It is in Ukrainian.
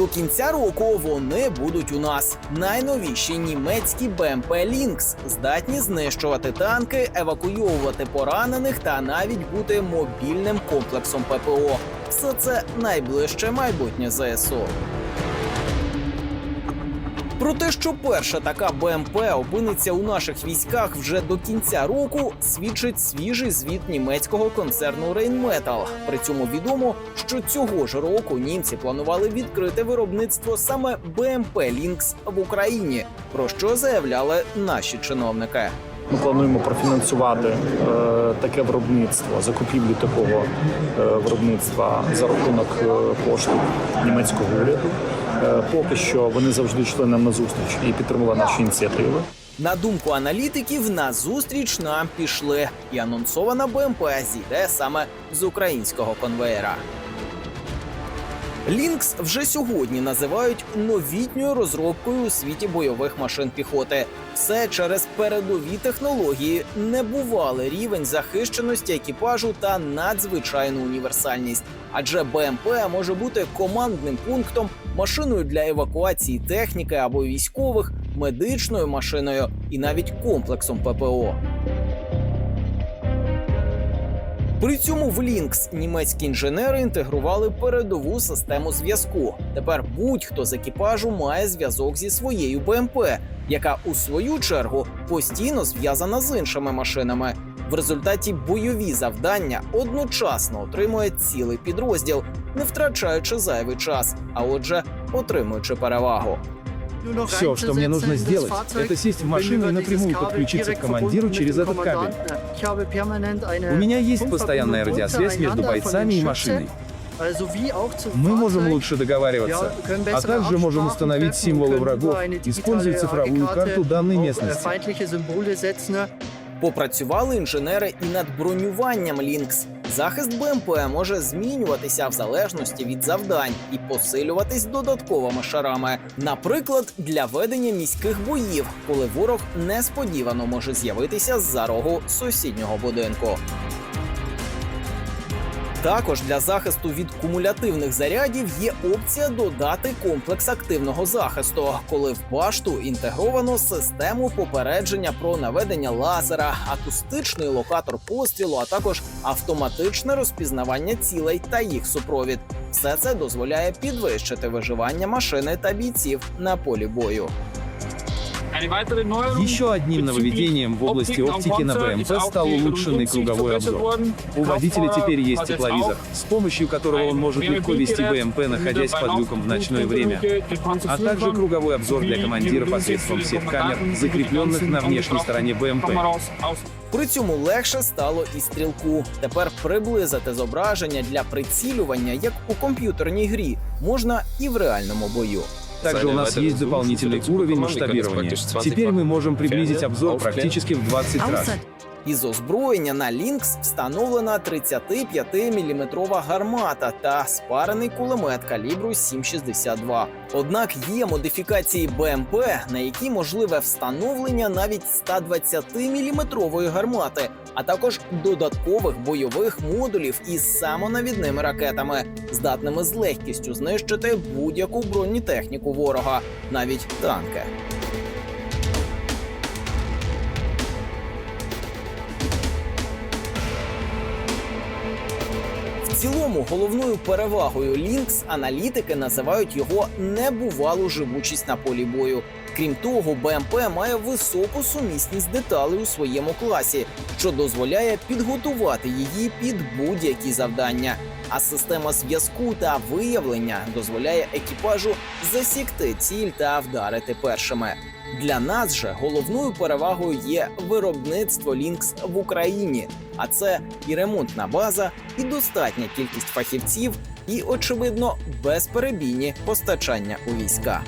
До кінця року вони будуть у нас. Найновіші німецькі БМП Лінкс здатні знищувати танки, евакуйовувати поранених та навіть бути мобільним комплексом ППО. Все це найближче майбутнє ЗСУ. Про те, що перша така БМП опиниться у наших військах вже до кінця року, свідчить свіжий звіт німецького концерну Rheinmetall. При цьому відомо, що цього ж року німці планували відкрити виробництво саме БМП Лінкс в Україні, про що заявляли наші чиновники. Ми плануємо профінансувати е, таке виробництво, закупівлю такого е, виробництва за рахунок е, коштів німецького уряду. Е, поки що вони завжди йшли нам на зустріч і підтримували наші ініціативи. На думку аналітиків, на зустріч нам пішли, і анонсована БМП зійде саме з українського конвеєра. Лінкс вже сьогодні називають новітньою розробкою у світі бойових машин піхоти. Все через передові технології, небувалий рівень захищеності екіпажу та надзвичайну універсальність. Адже БМП може бути командним пунктом, машиною для евакуації техніки або військових, медичною машиною і навіть комплексом ППО. При цьому в Лінкс німецькі інженери інтегрували передову систему зв'язку. Тепер будь-хто з екіпажу має зв'язок зі своєю БМП, яка у свою чергу постійно зв'язана з іншими машинами. В результаті бойові завдання одночасно отримує цілий підрозділ, не втрачаючи зайвий час, а отже, отримуючи перевагу. Все, что мне нужно сделать, это сесть в машину и напрямую подключиться к командиру через этот кабель. У меня есть постоянная радиосвязь между бойцами и машиной. Мы можем лучше договариваться, а также можем установить символы врагов, используя цифровую карту данной местности. Попрацювали інженери і над бронюванням Лінкс. Захист БМП може змінюватися в залежності від завдань і посилюватись додатковими шарами. Наприклад, для ведення міських боїв, коли ворог несподівано може з'явитися з-за рогу сусіднього будинку. Також для захисту від кумулятивних зарядів є опція додати комплекс активного захисту, коли в башту інтегровано систему попередження про наведення лазера, акустичний локатор пострілу, а також автоматичне розпізнавання цілей та їх супровід. Все це дозволяє підвищити виживання машини та бійців на полі бою. Еще одним нововведением в области оптики на БМП стал улучшенный круговой обзор. У водителя теперь есть тепловизор, с помощью которого он может легко вести БМП, находясь под люком в ночное время, а также круговой обзор для командира посредством сет-камер, закрепленных на внешней стороне БМП. При цьому легше стало і стрілку. Тепер приблизити зображення для прицілювання, як у комп'ютерній грі, можна і в реальному бою. Также у нас есть дополнительный уровень масштабирования. Теперь мы можем приблизить обзор практически в 20 раз. Із озброєння на Лінкс встановлена 35-мм гармата та спарений кулемет калібру 7,62. Однак є модифікації БМП, на які можливе встановлення навіть 120-мм гармати, а також додаткових бойових модулів із самонавідними ракетами, здатними з легкістю знищити будь-яку бронетехніку ворога, навіть танки. Цілому головною перевагою Лінкс аналітики називають його небувалу живучість на полі бою. Крім того, БМП має високу сумісність деталей у своєму класі, що дозволяє підготувати її під будь-які завдання. А система зв'язку та виявлення дозволяє екіпажу засікти ціль та вдарити першими. Для нас же головною перевагою є виробництво Лінкс в Україні, а це і ремонтна база, і достатня кількість фахівців, і очевидно безперебійні постачання у війська.